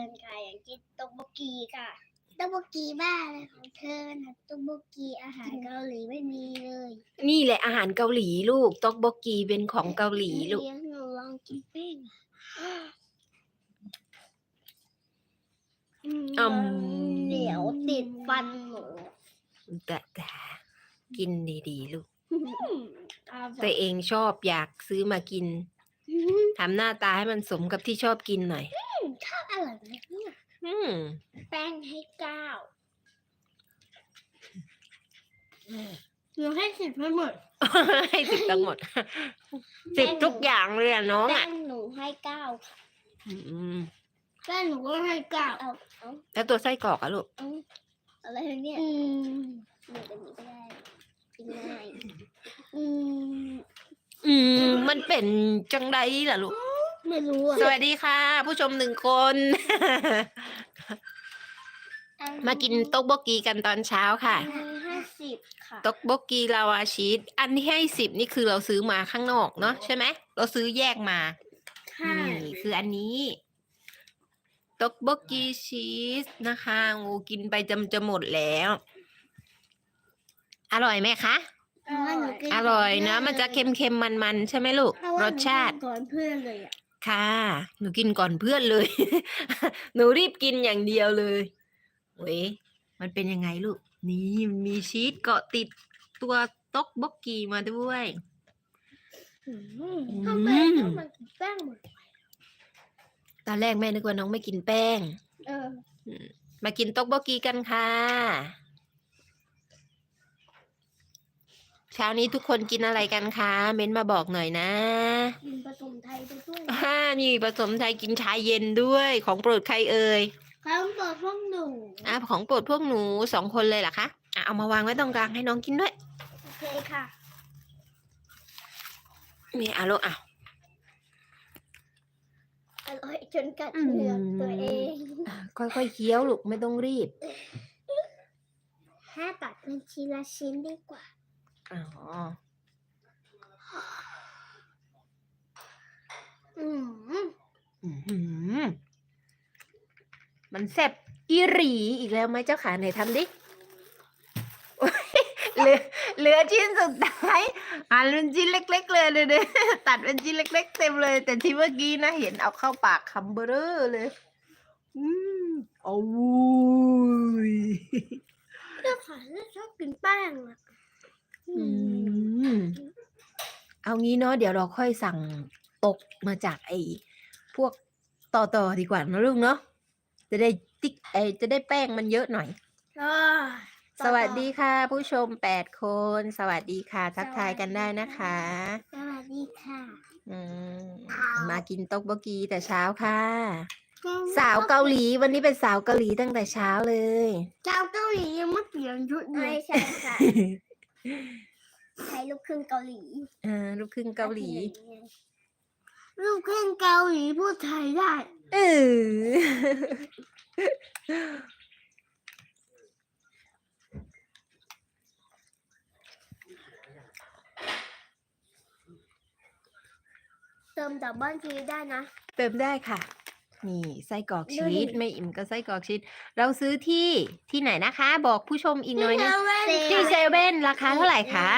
กันค่ะ อย่างเช่นต๊อกโบกีค่ะต๊อกโบกีบ้าเลยของเธอนะต๊อกโบกีอาหารเกาหลีไม่มีเลยนี่แหละอาหารเกาหลีลูกต๊อกบกกีเป็นของเกาหลีลูก เลี้ยงหนูลองกินแป้งอืม เหนียวติดฟันหนูแต่แต่กินดีๆลูกอร่ตัอวยเองชอบอยากซื้อมากินทำหน้าตาให้มันสมกับที่ชอบกินหน่อย ถ้าอร่อยไหมเนี่ยอืมแป้งให้เก้าหนูให้สิบให้หมดให้สิบทั้งหมดสิบทุกอย่างเลยอะน้องแป้อะงหนูให้เก้าค่ะอืมแป้งหนูก็ให้เก้าเอาเอาแล้วตัวไส้กรอกอะลูกเอาอะไรเนี่ยอืมหนูจะหนีไม่ได้กินง่ายอืมอืมมันเป็นจังไดล่ะลูก ไม่รู้อะสวัสดีค่ะ ผู้ชมหนึ่งคน มากินโต๊กบกกีกันตอนเช้าค่ะ ห้าสิบค่ะต๊อกบกกีลาวาชีสอันที่ให้สิบนี่คือเราซื้อมาข้างนอกเนาะใช่ไหมเราซื้อแยกมาค่ะนี่คืออันนี้ต๊อกบกกีชีสนะคะงูกินไปจำจะหมดแล้ว อร่อยไหมคะ อร่อยนะ มันจะเค็มๆ มันๆ ใช่ไหมลูก รสชาติ ก่อนเพื่อนเลยอะ ค่ะ หนูกินก่อนเพื่อนเลย หนูรีบกินอย่างเดียวเลยเว้ยมันเป็นยังไงลูก นี่มันมีชีสเกาะติดตัวต๊อกบกกีมาด้วย ทำไมต้องมากินแป้งหมดตอนแรกแม่นึกว่าน้องไม่กินแป้ง เออ มากินต๊อกบกกีกันค่ะ เช้านี้ทุกคนกินอะไรกันคะ เม้นมาบอกหน่อยนะ กินผสมไทยไปด้วยฮ่านี่ผสมไทยกินชาเย็นด้วยของโปรดใครเอ่ยข้าวเปิดพวกหนูอะของโปรดพวกหนูสองคนเลยเหรอคะอะเอามาวางไว้ตรงกลางให้น้องกินด้วยโอเคค่ะนี่อะลูกอะอร่อยจนกัดเหงือกตัวเองอะค่อยๆเคี้ยวลูกไม่ต้องรีบห้าตัดเป็นชิ้นละชิ้นดีกว่า อ๋อ อืมอื้อหือมันแซ่บอีหรีอีกแล้วไหมเจ้าขาไหนทำดิโอ๊ยเหลือเหลือชิ้นสุดท้ายหั่นเป็นชิ้นเล็ก ๆ เลยเลยเนี่ยตัดเป็นชิ้นเล็ก ๆ เต็มเลย แต่ที่เมื่อกี้นะเห็นเอาเข้าปากคำเบอร์เลย อืมโอ้ย เจ้าขาชอบกินแป้งอะ อืม เอางี้เนาะเดี๋ยวเราค่อยสั่งตกมาจากไอ้พวกต่อต่อๆดีกว่านะลูกเนาะจะได้ติ๊กไอจะได้แป้งมันเยอะหน่อยอ่าสวัสดีค่ะ ผู้ชมแปดคน สวัสดีค่ะ ทักทายกันได้นะคะ สวัสดีค่ะอืมมากินต๊อกบกีแต่เช้าค่ะ สาวเกาหลีวันนี้เป็นสาวเกาหลีตั้งแต่เช้าเลยเจ้าเกาหลียังไม่เปลี่ยนชุดเลยใช่ค่ะ ใช้ลูกครึ่งเกาหลีอ่าลูกครึ่งเกาหลี ลูกครึ่งเกาหลีพูดไทยได้ เออ เติมดับเบิลทีได้นะ เติมได้ค่ะ นี่ไส้กรอกดูชีดิสไม่อิ่มก็ไส้กรอกชีสเราซื้อที่ที่ไหนนะคะ บอกผู้ชมอีกหน่อยนะที่เซเว่นราคาเท่าไหร่คะ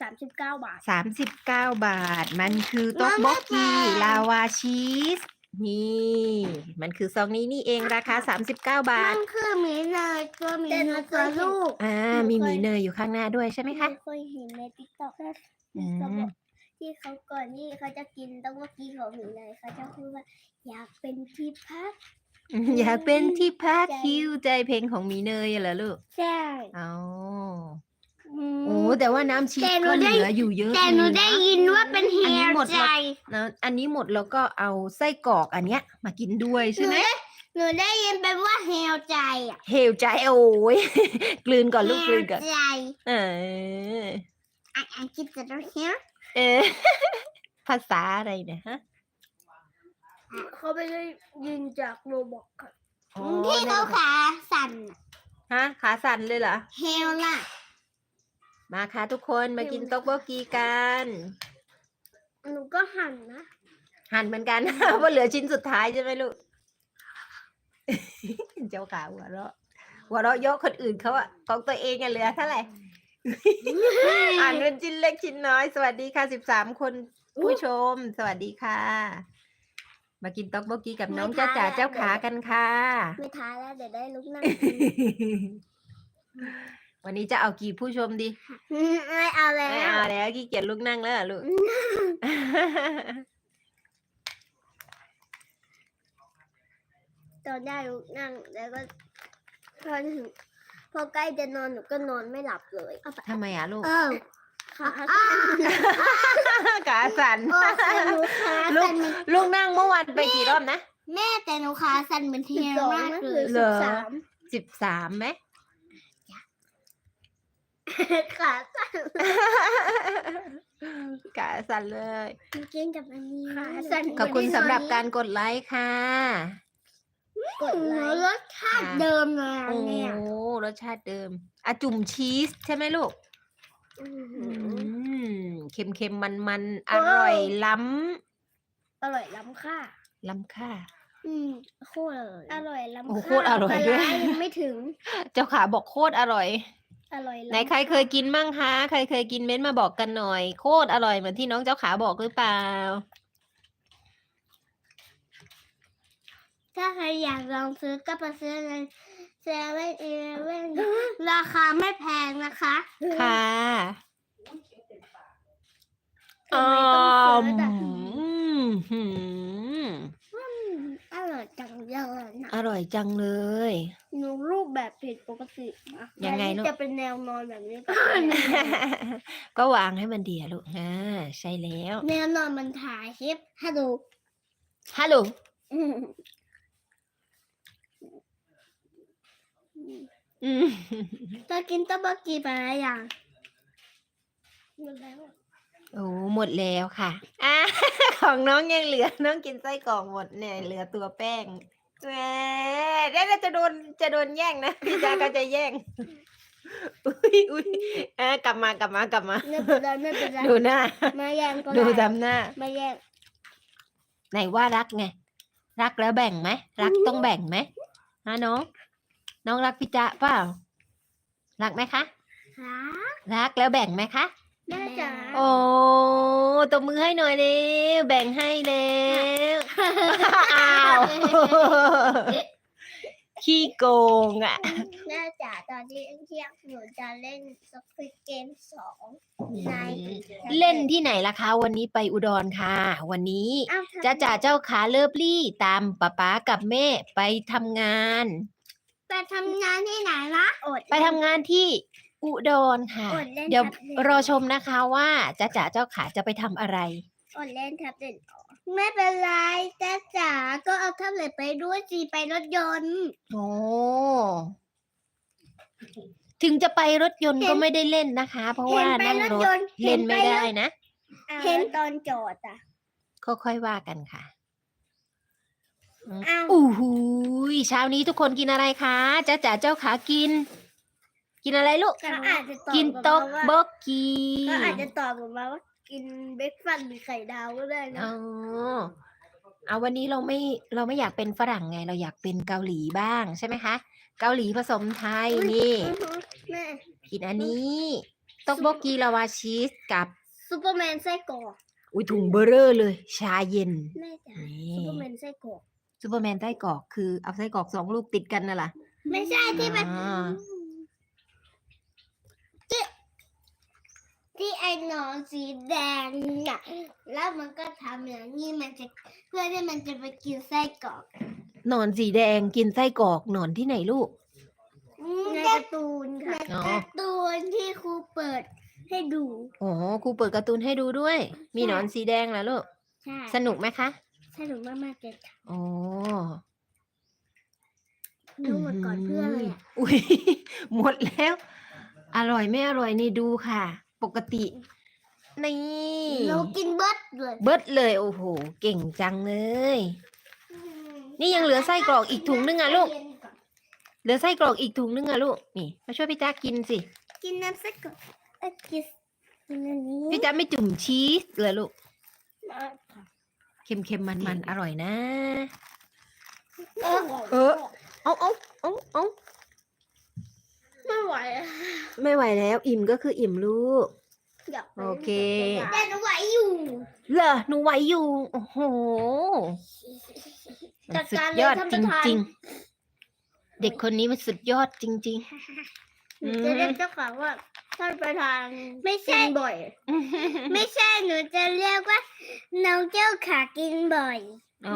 สามสิบเก้าบาทสามสิบเก้าบาท มันคือต๊อกแล้วบแม่อกกีจ๋าลาวาชีสนี่ มันคือซองนี้นี่เองราคาสามสิบเก้าบาท มันคือหมีเนยตัวหมีเนยตัวลูก อ่า มีหมีเนยอยู่ข้างหน้าด้วยใช่ไหมคะเคยเห็นในติ๊กต็อกอืม ที่เขาก่อนนี่เขาจะกินต้องว่ากีของหมีเนยเขาจะพูดว่า อยากเป็นที่พัก อยากเป็นที่พักใจคิวใจเพลงของหมีเนยเหรอลูกใช่อ๋ออืมโอ้แต่ว่าน้ำชีสแต่หนูก็เหได้ ลืออยู่เยอะแต่หนูเลยได้นะยินว่าเป็นเฮีอันนี้ยหมดใจแล้วนะอันนี้หมดแล้วก็เอาไส้กรอกอันเนี้ย มากินด้วยหใช่นูไหมได้หนูได้ยินเป็นว่าเฮียใจอะเฮลใจโอ้ย กลืนก่อนลูกกลืนก่อนเฮียใจเอออะอะคิดจะต้อง เฮียเออ ภาษาอะไรเนี่ยฮะเขาไม่ได้ยินจากโรบอกค่ะอ๋อที่เขาขาสั่นฮะ ขาสั่นเลยเหรอ เฮลล่ะ มาค่ะทุกคนมากินต๊อกโบกีกัน หนูก็หันนะ หั่นเหมือนกัน ว่าเหลือชิ้นสุดท้ายใช่ไหมลูก เจ้าขาหัวเราะหัวเราะเยอะคนอื่นเขาอะของตัวเองอะเหลือเท่าไหร่ อ่านเป็นชิ้นเล็กชิ้นน้อย สวัสดีค่ะสิบสามคนผู้ชม สวัสดีค่ะ มากินต๊อกโบกี้กับน้องจ้าจ๋าเจ้าขากันค่ะ ไม่ท้าแล้วเดี๋ยวได้ลุกนั่งวันนี้จะเอากี่ผู้ชมดี ไม่เอาแล้ไม่วเอาแล้วขี้เกียจลุกนั่งแล้วเหรอลูก ตอนได้ลุกนั่งแล้วก็พอถึง พอใกล้จะนอนหนูก็นอนไม่หลับเลยทำไมอะลูกเออขาขาสั่นโอ้แต่หนูขาลูกสั่นเหมือนลูกนั่งเมื่อวันไปกี่รอบนะแม่แต่หนูขาสั่นเหมือนเทียมากเลยเหรอสิบสามสิบสามไหม ขาสั่นขาสั่นเลยกินกับอันนี้ขาสั่นขอบคุณสำหรับการกดไลค์ค่ะ กดไลค์รสชาติเดิมเลยโอ้เนี่ยรสชาติเดิมอะจุ่มชีสใช่ไหมลูก อือืมมเค็มเค็มมันมันๆอร่อยล้อร่อยล้ำค่าำล้ำค่า อืมโคตรอร่อยล้ำโอ้ค่าโคตรอร่อยด้วย ปลาายังไม่ถึงเจ้าขาบอกโคตรอร่อย อร่อยล้ำไหนใครเคยกินมั่งคะ ใครเคยกินเม้นต์มาบอกกันหน่อย โคตรอร่อยเหมือนที่น้องเจ้าขาบอกหรือเปล่า ถ้าใครอยากลองซื้อก็ไปซื้อในเซเว่นอีเลเว่นราคาไม่แพงนะคะค่ะทำไมต้องซื้อมแต่หืมอร่อยจังเลยนะอร่อยจังเลย หนูรูปแบบผิดปกตินะยังไงแต่ลูนี่กจะเป็นแนวนอนแบบนี้ก็ก็วางให้มันดีอะลูกอ่าใช่แล้ว แนวนอนมันถ่ายคลิปให้ดูฮัลโหล อืมอืมเธอกินต๊อกบกกีไปแล้วยังหมดแล้วโอ้หมดแล้วค่ะอะของน้องยังเหลือ น้องกินไส้กรอกหมดเนี่ย เหลือตัวแป้งแหมเดี๋ยวเราจะโดนจะโดนแย่งนะพี่จาก็จะแย่งอุ้ยอุ้ยเออกลับมากลับมากลับมาไม่เป็นไรไม่เป็นไรดูหน้ามาแย่งก็ดูได้ทำหน้ามาแย่งไหนว่ารักไง รักแล้วแบ่งไหมรักต้องแบ่งไหมฮะน้อง น้องรักพี่จ๊ะเปล่า รักไหมคะค่ะรักแล้วแบ่งไหมคะ แม่จ๋าโอ้ตบมือให้หน่อยเร็วแบ่งให้แล้วอ้าว ขี้โกงอะ แม่จ๋าตอนที่เที่ยงหนูจะเล่นสควิตเกมสองในเล่นที่ไหนล่ะคะ วันนี้ไปอุดรค่ะ วันนี้อ้าวทำไมจ้าจ๋าเจ้าขาเลิฟลี่ตามป๊าป๊ากับแม่ไปทำงานไป ทำงานที่ไหนละอดไปทำงานที่อุดรค่ะ อดเล่นเดี๋ยวแท็บเล็ตรอชมนะคะว่าจ้าจ๋าเจ้าขาจะไปทำอะไร อดเล่นแท็บเล็ตออกไม่เป็นไรจ้าจ๋าก็เอาแท็บเล็ตไปด้วยสิไปรถยนต์ โอ้ถึงจะไปรถยนต์เห็น ก็ไม่ได้เล่นนะคะ เพราะว่าเห็นไปนั่งรถรถยนต์เล่นไม่เห็นไปได้รถนะ เห็นตอนจอดอะค่อยๆว่ากันค่ะ อืมอ้าวอู้หูยเช้านี้ทุกคนกินอะไรคะจ้าจ๋าเจ้าขากิน กินอะไรลูกเขาอาจจะตอบกินมาโต๊ะว่าบกกีก็อาจจะตอบกลับมาว่ากินเบรกฟาสต์หรือไข่ดาวก็ได้นะอ๋อเอาวันนี้เราไม่เราไม่อยากเป็นฝรั่งไง เราอยากเป็นเกาหลีบ้างใช่ไหมคะ เกาหลีผสมไทยนี่ อือฮึแม่กินอันนี้ต๊อกบกกีลาวาชีสกับ ซูเปอร์แมนไส้กรอกอุ้ยถุงเบอร์เรอร์เลย ชาเย็นแม่จ๋านี่ซูเปอร์แมนไส้กรอก ซูเปอร์แมนไส้กรอกคือเอาไส้กรอกสองลูกติดกันน่ะล่ะไม่ใช่ที่มันอ่าที่ที่ไอ้หนอนสีแดงอะแล้วมันก็ทำอย่างนี้มันจะเพื่อที่มันจะไปกินไส้กรอกหนอนสีแดงกินไส้กรอกหนอนที่ไหนลูก ในการ์ตูนค่ะอ๋อการ์ตูนที่ครูเปิดให้ดู อ๋อครูเปิดการ์ตูนให้ดูด้วย มีหนอนสีแดงแล้วลูก ใช่สนุกไหมคะ สนุกมากๆเลยค่ะอ๋อดูหมดก่อนเพื่อนเลยอะอุ้ยหมดแล้ว อร่อยไม่อร่อยนี่ดูค่ะ ปกติ นี่ เรากินเบิร์ดเลยเบิดเลยโอ้โห เก่งจังเลย นี่ยังเหลือไส้กรอกอีกถุงนึงอะลูก เหลือไส้กรอกอีกถุงนึงอะลูก นี่มาช่วยพี่จ้ากินสิ กินน้ำไส้กรอกเอ้ยกินกินอันนี้พี่จ้าไม่จุ่มชีสเลยลูก มาค่ะ เค็มๆมันๆอร่อยนะ เออ เอาเอาเอาเอาไม่ไหวไม่ไหวแล้ว อิ่มก็คืออิ่มลูกโอเค แต่หนูไหวอยู่ เหรอหนูไหวอยู่ โอ้โหจัดสุกาดรยอดจระธาริง ๆ เด็กคนนี้มันสุดยอดจริง ๆ จะเรียกเจ้าของว่า ท่านประธานไม่ใช่บ่อยๆไม่ใช่หนูจะเรียกว่า น้องแก้วขากินบ่อย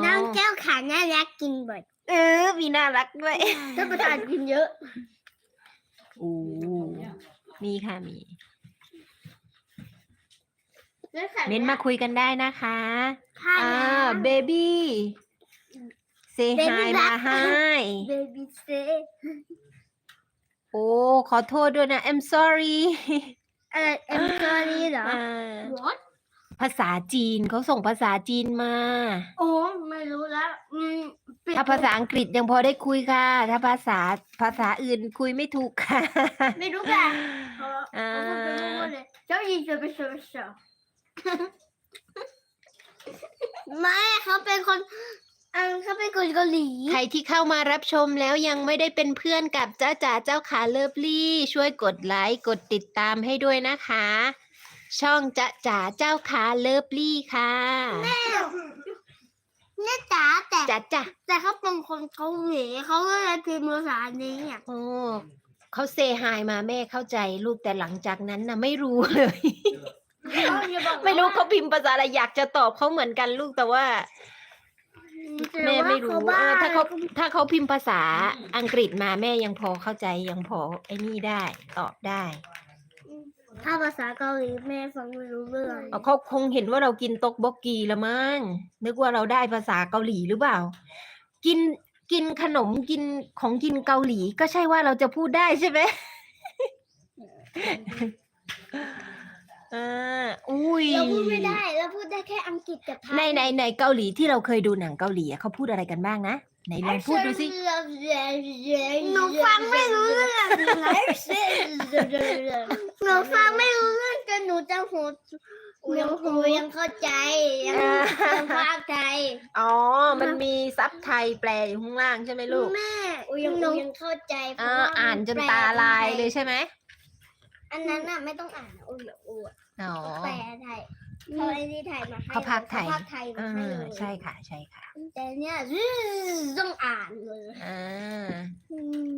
น้องแก้วขาน่ารักกินบ่อย เออ มีน่ารักด้วยท่านประธานกินเยอะโอ้มีค่ะมีเม้นมาคุยกันได้นะคะค่ะอ่าเบบี้เซ Baby ฮายรัมากให้เบบี้เซ โอ้ ขอโทษด้วยนะ I'm sorry เออเอ็มซอรี่เหรอ อ่า What ภาษาจีนเขาส่งภาษาจีนมา โอ้ไม่รู้แล้วอืมปิดถ้าภาษาอังกฤษยังพอได้คุยค่ะ ถ้าภาษาภาษาอื่นคุยไม่ถูกค่ะ ไม่รู้ค่ะเขาอ่า เขาพูดไปรู้หมดเลยเจ้าหญิงจะไปเชิญเชียวไม่เขาเป็นคน อันเขาเป็นคนเกาหลี ใครที่เข้ามารับชมแล้วยังไม่ได้เป็นเพื่อนกับเจ้าจ๋าเจ้าขาเลิฟลี่ ช่วยกดไลค์กดติดตามให้ด้วยนะคะ ช่องจ๊ะจ๋าเจ้าขาเลิฟลี่ค่ะแม่จ๋าแต่จ๋าจ๋าแต่เขาเป็นคนเกาหลีเขาก็เลยพิมพ์ภาษานี้อะโอ้เขาเซฮายมาแม่เข้าใจลูกแต่หลังจากนั้นนะไม่รู้เลย ไม่รู้เขาพิมพ์ภาษาอะไรอยากจะตอบเขาเหมือนกันลูกแต่ว่า แม่ไม่รู้เออถ้าเขาถ้าเขาพิมพ์ภาษาอังกฤษมาแม่ยังพอเข้าใจยังพอไอ้นี่ได้ตอบได้ ถ้าภาษาเกาหลีแม่ฟังไม่รู้เรื่องเอาเขาคงเห็นว่าเรากินตกบกกีละมั้งนึกว่าเราได้ภาษาเกาหลีหรือเปล่า กินกินขนมกินของกินเกาหลีก็ใช่ว่าเราจะพูดได้ใช่ไหม อ่าอุ้ยเราพูดไม่ได้เราพูดได้แค่อังกฤษกับไทยในในในเกาหลีที่เราเคยดูหนังเกาหลีอะเขาพูดอะไรกันบ้างนะไหนลองพูดดูสิหนูฟังไม่รู้เรื่องหนูฟังไม่รู้เรื่องจนหนูจะหูหนูหูยังเข้าใจยังยังภาคไทยอ๋อ มันมีซับไทยแปลอยู่ข้างล่างใช่ไหมลูกแม่หนูยังเข้าใจเพอ่าราะว่าอ่านจนตาลายเลยใช่ไหมอันนั้นน่ะไม่ต้องอ่านโอ้ยโอ้ย อ๋อ แปลไทยเขาไอ้นี่ไทยมาให้เขาพากย์ไทยเขพากย์ไทยมาอ่าให้เลยใช่ค่ะ ใช่ค่ะแต่เนี่ยต้องอ่านเลยอ่าอืม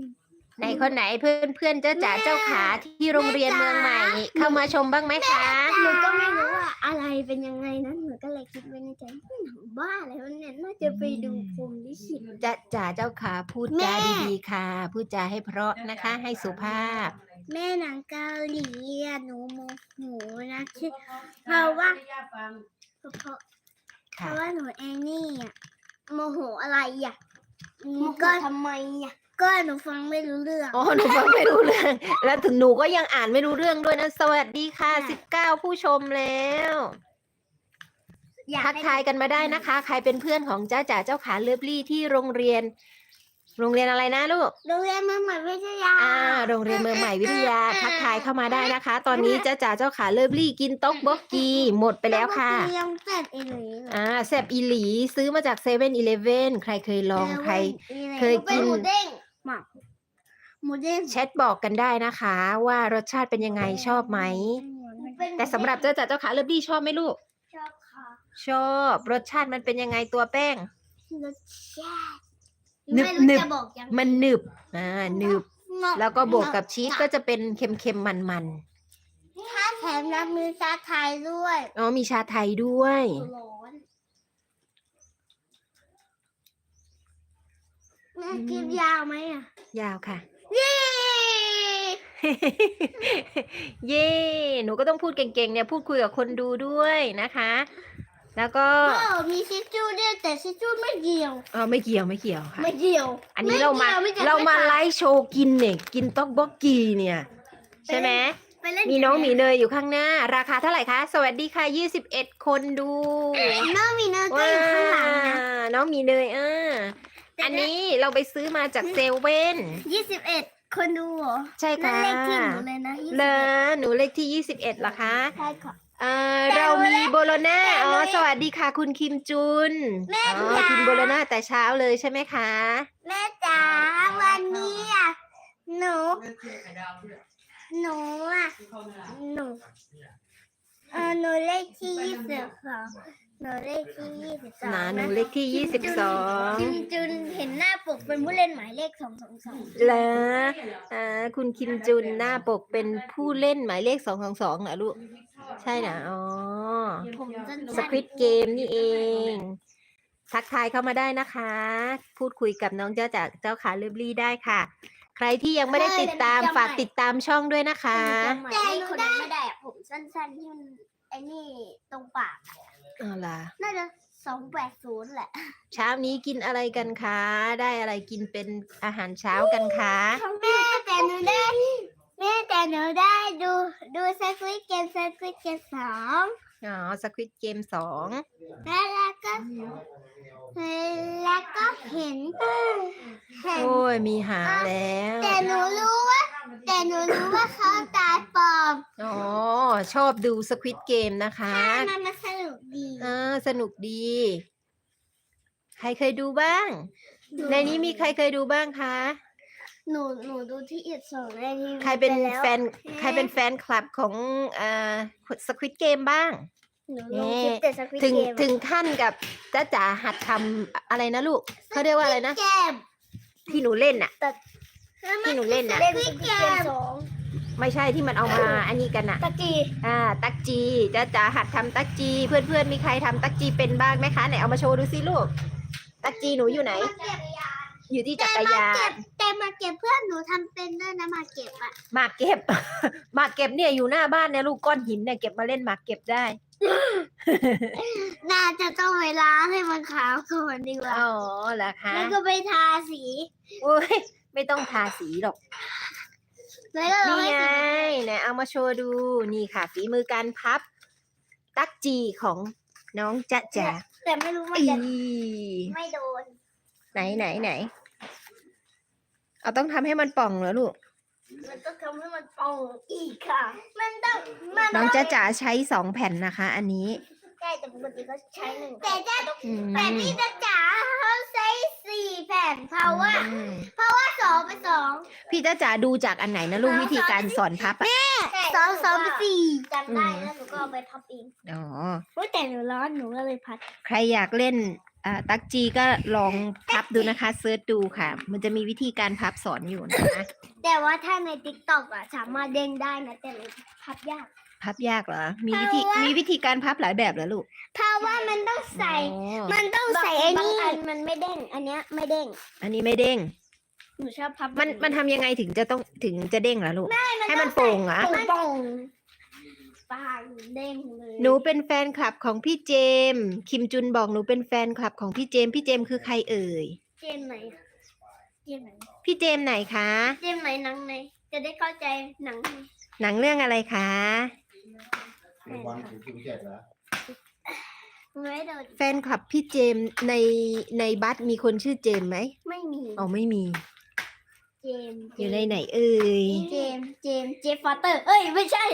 ไหนคนไหนเพื่อนเพื่อนเจ้าจ๋าแม่เจ้าขาที่โรงเรียนแม่เมืองจ๋าใหม่เข้ามาชมบ้างไหมคะหนูก็ไม่รู้ว่าอะไรเป็นยังไงนะหนูก็เลยคิดไว้ในใจหนังบ้าอะไรวะเนี่ยน่าจะไปดูพรหมลิขิต จ้าจ๋าเจ้าขาพูดแม่จาดีๆค่ะ พูดจาให้เพราะนะคะ ให้สุภาพ แม่หนังเกาหลีอะหนูโมโหนะคิดเพราะว่าเพราะเพราะค่ะว่าหนูเองนี่อะโมโหอะไรอะก็ทำไมอะก็หนูฟังไม่รู้เรื่อง อ๋อหนูฟังไม่รู้เรื่อง แล้วถึงหนูก็ยังอ่านไม่รู้เรื่องด้วยนะ สวัสดีค่ะ ค่ะสิบเก้าผู้ชมแล้ว อยากทักให้ ทายกันมาได้นะคะ ใครเป็นเพื่อนของจ้าจ๋าเจ้าขาเลิฟลี่ที่โรงเรียน โรงเรียนอะไรนะลูก โรงเรียนเมืองใหม่วิทยา อ่า โรงเรียนเมืองใหม่วิทยา ทักทายเข้ามาได้นะคะ ตอนนี้จ้าจ๋าเจ้าขาเลิฟลี่กินต๊อกบกกีหมดไปแล้วค่ะยังเจ็ดอีหลีอ่าแซบอีหลีซื้อมาจากเซเว่นอีเลฟเว่นใครเคยลองใคร เคยกิน หมูเด้งหมักหมูเด้งแชทบอกกันได้นะคะ ว่ารสชาติเป็นยังไงชอบไหม แต่สำหรับเจ้าจ๋าเจ้าขาเลิฟลี่ชอบไหมลูก ชอบค่ะ ชอบ รสชาติมันเป็นยังไงตัวแป้ง รสชาติห นึบไม่รู้หนึบ จะบอกยังมันหนึบอ่าหนึบงอกแล้วก็บวกกับชีสก็จะเป็นเค็มๆมันถ้าแถมน้ำมีชาไทยด้วยๆอ๋อมีชาไทยด้วย ร้อนแม่กินยาวไหมอะยาวค่ะ เย้เย่หนูก็ต้องพูดเก่งๆเนี่ยพูดคุยกับคนดูด้วยนะคะ แล้วก็โอ้มีชิชชู่ด้วยแต่ชิชชู่ไม่เกี่ยวอ๋อไม่เกี่ยวไม่เกี่ยวค่ะ ไม่เกี่ยวอันนี้เรามาไกี่ยวเรามาไกี่ยวไลฟ์โชว์กินเนี่ยกินต๊อกบกกีเนี่ย ใช่ไหมไปเล่นมีน้องหมีเนยอยู่ข้างหน้า ราคาเท่าไหร่คะ สวัสดีค่ะ 21 คนดูน้องหมีเนยก็ว้าอยู่ข้างหลังนะน้องหมีเนยอ่าแต่อันนี้เราไปซื้อมาจากเซเว่นยี่สิบเอ็ดคนดูเหรอใช่นั่นค่ะเลขที่หนูเลยนะยี่สิบเลเอ็ดอหนูเลขที่ 21เหรอคะใช่ค่ะเอ่อแต่เรามีหนูเลขโบโลน่าแต่หนูอ๋อเลขสวัสดีค่ะคุณคิมจุนแม่อ๋อจ๋า กินโบโลน่าแต่เช้าเลยใช่ไหมคะ แม่จ๋าวันนี้อะหนูหนูอะหนูเออหนูเลขที่ยี่สิบสองหนูเลขที่ยี่สิบสองหนาหนูเลขที่ยี่สิบสองคิมจุนเห็นหน้าปกเป็นผู้เล่นหมายเลขสองสองสองเหรออ่าคุณคิมจุนหน้าปกเป็นผู้เล่นหมายเลขสองสองสองเหรอลูก ใช่นะอ๋อผมสั้นสควิตเกมนี่เอง ทักทายเข้ามาได้นะคะ พูดคุยกับน้องเจ้าจากเจ้าขาเลิบลี่ได้ค่ะ ใครที่ยังไม่ได้ติดตามฝากติดตามช่องด้วยนะคะ แต่หนูได้ไม่ได้อะผมสั้นๆที่มันไอ้นี่ตรงปากเอาล่ะ น่าจะสองแปดศูนย์แหละเช้านี้กินอะไรกันคะ ได้อะไรกินเป็นอาหารเช้ากันคะแม่แต่หนูได้ แม่แต่หนูได้ดูดูสควิตเกมสควิตเกมสองอ๋อสควิตเกมสองแล้วแล้วก็แล้วก็เห็นเห็น โอ้ยมีหางแล้ว แต่หนูรู้ว่า แต่หนูรู้ว่าเขาตายปลอมอ๋อ ชอบดูสควิตเกมนะคะใช่มันมันสนุกดีอ่าสนุกดี ใครเคยดูบ้าง ในนี้มีใครเคยดูบ้างคะ หนูหนูดูที่อีกสองในทีวีใครเป็นไแล้วแฟนใครเป็นแฟนคลับของอ่าสควิตเกมบ้าง หนูลงคลิปแต่สควิตถึงเกมถึงขั้นกับจ้าจ๋าหัดทำอะไรนะลูกเขาเรียกว่าอะไรนะ เกมที่หนูเล่นน่ะแต่ที่หนูเล่นน่ะ เล่นสควิตเกมสองไม่ใช่ที่มันเอามาอันนี้กันน่ะ ตะกี้ อ่า ตักจีจ้าจ๋าหัดทำตักจี เพื่อนเพื่อนๆมีใครทำตักจีเป็นบ้างไหมคะไหนเอามาโชว์ดูสิลูก ตักจีหนูอยู่ไหนมาเก็บ อยู่ที่แต่จักรมายาเก็บนแต่มาเก็บเพื่อนหนูทำเป็นด้วยนะมาเก็บอะหมากเก็บ หมากเก็บเนี่ยอยู่หน้าบ้านเนี่ยลูกก้อนหินเนี่ยเก็บมาเล่นหมากเก็บได้ น่าจะต้องไปล้างให้มันขาวก่อนดีกว่าอ๋อเหรอคะแล้วก็ไปทาสีโอ้ยไม่ต้องทาสีหรอก แล้วก็นี่ให้ไงสีไหนเอามาโชว์ดูนี่ค่ะ ฝีมือการพับ ตักจีของน้องจ๊ะจ๋าแต่ไม่รู้มันอีจะไม่โดน ไหนไหนไหน เอาต้องทำให้มันป่องเหรอลูก มันต้องทำให้มันปองอีกค่ะ มันต้องมันน้องจ๊ะจ๋าใช้สองแผ่นนะคะ อันนี้ ใช่แต่ปกติเขาใช้หนึ่งแต่จะอืม แต่พี่จะจ๋าเขาใช้สี่แผ่นเพราะว่า อืมเพราะว่าสองเป็นสองพี่จ๊ะจ๋าดูจากอันไหนนะลูกวิธีการสอนพับอะสองสองเป็นสี่จำได้แล้วหนูก็เอาไปพับเองอ๋อเฮ้ยแต่หนูร้อนหนูก็เลยพัด ใครอยากเล่น อ่าตักจีก็ลองพับดูนะคะเซิร์ชดูค่ะ มันจะมีวิธีการพับสอนอยู่นะคะแต่ว่าถ้าในติ๊กต็อกอะสามารถเด้งได้นะแต่หนูพับยาก พับยากเหรอ มีวิธีเพราะว่ามีมีวิธีการพับหลายแบบเหรอลูกเพราะว่ามันต้องใส่ อ๋อมันต้องใส่ไอ้นี่อันมันไม่เด้ง อันเนี้ยไม่เด้งอันนี้ไม่เด้ง หนูชอบพับมันมันทำยังไงถึงจะต้องถึงจะเด้งเหรอลูก ให้มันโป่งเหรอโป่งโป่ง ปางเด้งเลยหนูเป็นแฟนคลับของพี่เจมส์คิมจุนบอกหนูเป็นแฟนคลับของพี่เจมส์พี่เจมส์คือใครเอ่ย เจมไหนเจมไหนพี่เจมส์ไหนคะ เจมไหนหนังไหนจะได้เข้าใจหนังไหนหนังเรื่องอะไรคะวันถึงสิบเจ็ดแล้วไม่โดนแฟนคลับพี่เจมส์ในในบัสมีคนชื่อเจมส์ไหมไม่มีอ๋อไม่มี เจมอยู่ในไหนเอ่ย เจมเจมเจฟฟอเตอร์ เอ้ย ไม่ใช่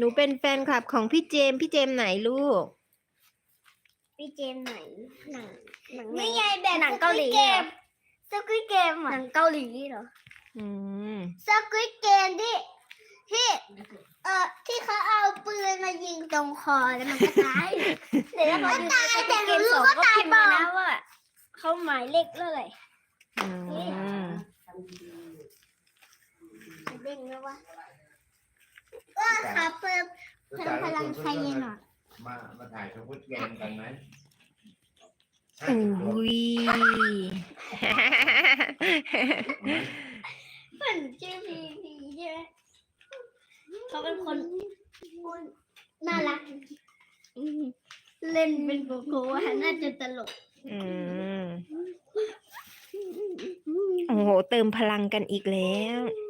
หนูเป็นแฟนคลับของพี่เจมส์พี่เจมส์ไหนลูก พี่เจมไหนหนังหนังนี่ไงแบบหนังเกาหลีสควิตเกมหนังเกาหลีเหรออืม สควิตเกมที่ที่เอ่อที่เขาเอาปืนมายิงตรงคอแล้วมันก็ตายเดี๋ยวพอดูสควิตเกมสองก็พิมพ์มานะว่าเขาหมายเลขเท่าไหร่อืม จะเด้งไหมวะ ก็ขาเพิ่มเพิ่มพลังไทยหน่อยมามาถ่ายสมุดเกมกันไหมอุ้ยเหมือนชื่อพีพีใช่ไหมเขาเป็นคนน่ารักอืมเล่นเป็นโกโก้อะน่าจะตลกอืมโอ้โห เติมพลังกันอีกแล้วเ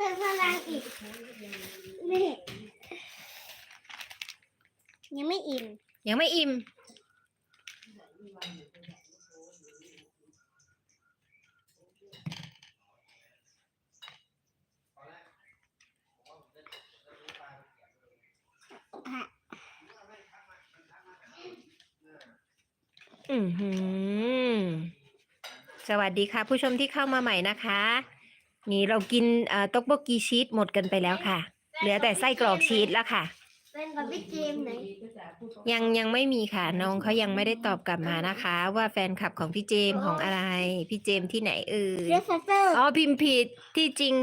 พิ่มพลังอีกนี่ยังไม่อิ่ม ยังไม่อิ่ม อือหือ สวัสดีค่ะ ผู้ชมที่เข้ามาใหม่นะคะ นี่เรากินเอ่อต๊อกโบกีชีสหมดกันไปแล้วค่ะ เหลือแต่ไส้กรอกชีสแล้วค่ะเป็นกับพี่เจมส์ไหนยังยังไม่มีค่ะน้องเขายังไม่ได้ตอบกลับมานะคะ ว่าแฟนคลับของพี่เจมส์ของอะไร พี่เจมส์ที่ไหนเอ่ยเรสเตอร์อ๋อพิมพ์ผิดที่จริง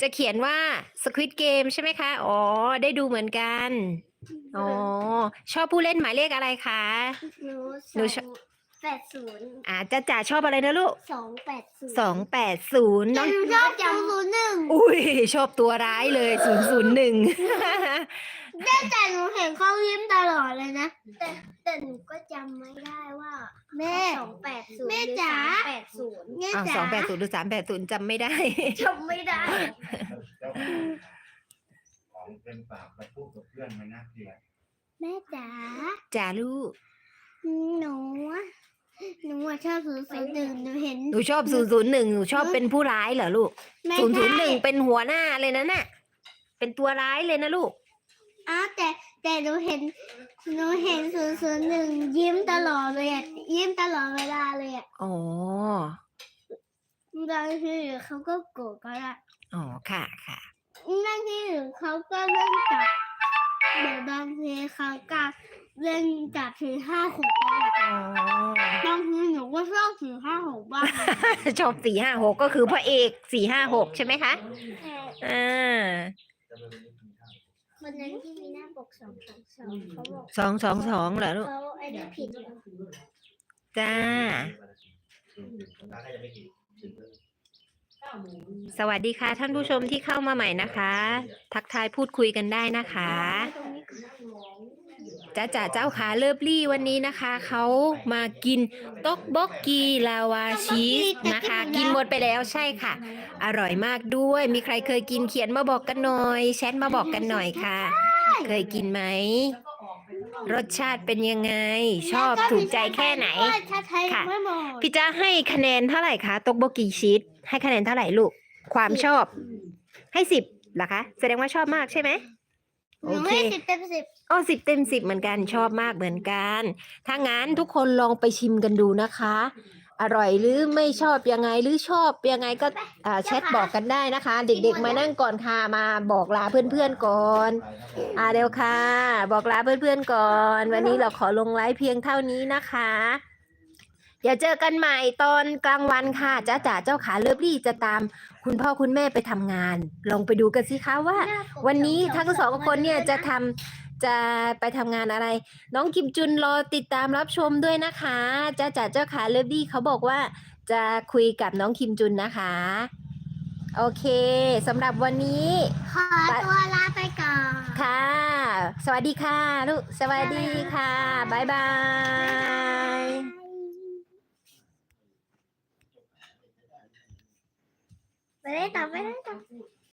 จะเขียนว่า Squid Game ใช่ไหมคะ อ๋อ ได้ดูเหมือนกัน อ๋อ ชอบผู้เล่นหมายเลขอะไรคะ หนูหนูสชอง แปดศูนย์อ่าจ้าจ๋าชอบอะไรนะลูกสองแปดศูนย์สองแปดศูนย์น้องหนูชอบจำศูนย์หนึ่งอุ้ยชอบตัวร้ายเลยศูนย์ศูนย์หนึ่งแต่หนูเห็นเขายิ้มตลอดเลยนะ แต่แต่หนูก็จำไม่ได้ว่าแม่สองแปดศูนย์แม่จ๋า แปดศูนย์แม่อ้าวจ๋าสองแปดศูนย์หรือสามแปดศูนย์จำไม่ได้ จำไม่ได้ เจ้าของของเป็นปากไปพูดกับเพื่อนมันน่าเกลียด แม่จ๋าจ๋าลูก หนูอะ หนูอะชอบศูนย์ศูนย์หนึ่งหนูเห็น หนูชอบศูนย์ศูนย์หนึ่งหนูชอบเป็นผู้ร้ายเหรอลูกไม่ศูนย์ศูนย์หใช่นึ่งเป็นหัวหน้าเลยนะน่ะ เป็นตัวร้ายเลยนะลูก อ้าวแต่แต่หนูเห็นหนูเห็นศูนย์ศูนย์หนึ่งยิ้มตลอดเลยอะยิ้มตลอดเวลาเลยอะอ๋อ บางทีเขาก็โกรธก็ได้อ๋อ ค่ะค่ะบางทีเขาก็เล่นจับเดี๋ยวบางทีเขาก็ เล่นจับถึงห้าหกก็ได้อ๋อบางทีหนูก็ชอบถึงห้าหกบ้างชอบสี่ห้าหกก็คือพระเอกสี่ห้าหกใช่ไหมคะอ่าวันนั้นที่มีหน้าปกสองสองสองเขาบอกสองสองสองเหรอลูกเขาไอ้นี่ผิดเหรอจ้าร้านก็จะไม่กินสวัสดีค่ะท่านผู้ชมที่เข้ามาใหม่นะคะ ทักทายพูดคุยกันได้นะคะ จ้าจ๋าเจ้าขาเลิฟลี่วันนี้นะคะ เขามากินต๊กบกกีลาวาชีสนะคะ กินหมดไปแล้วใช่ค่ะ อร่อยมากด้วย มีใครเคยกินเขียนมาบอกกันหน่อย แชทมาบอกกันหน่อยค่ะ เคยกินไหม รสชาติเป็นยังไง ชอบถูกใจแค่ไหนค่ะพี่จ้าให้คะแนนเท่าไหร่คะตกโบกีชีสให้คะแนนเท่าไหร่ลูก ความชอบ ให้สิบเหรอคะ แสดงว่าชอบมากใช่ไหม หโอนูเคให้สิบเต็มสิบอ๋อสิบเต็มสิบเหมือนกันชอบมากเหมือนกัน ถ้างั้นทุกคนลองไปชิมกันดูนะคะ อร่อยหรือไม่ชอบยังไงหรือชอบยังไงก็อ่าแชทบอกกันได้นะคะ เด็กๆมานั่งก่อนค่ะมาบอกลาเพื่อนๆก่อนอ่าเดี๋ยวค่ะ บอกลาเพื่อนๆก่อน วันนี้เราขอลงไลฟ์เพียงเท่านี้นะคะ เดี๋ยวเจอกันใหม่ตอนกลางวันค่ะจ้าจ๋าเจ้าขาเลิฟลี่จะตามคุณพ่อคุณแม่ไปทำงาน ลองไปดูกันสิคะว่า วันนี้ทั้งสองคนเนี่ยจะทำจะไปทำงานอะไร น้องคิมจุนรอติดตามรับชมด้วยนะคะจ้าจ๋าเจ้าขาเลิฟลี่เขาบอกว่า จะคุยกับน้องคิมจุนนะคะ โอเคสำหรับวันนี้ ขอตัวลาไปก่อนค่ะ สวัสดีค่ะลูกสวัสดีค่ะ บ๊ายบายไป ได้ต่อไปได้ต่อ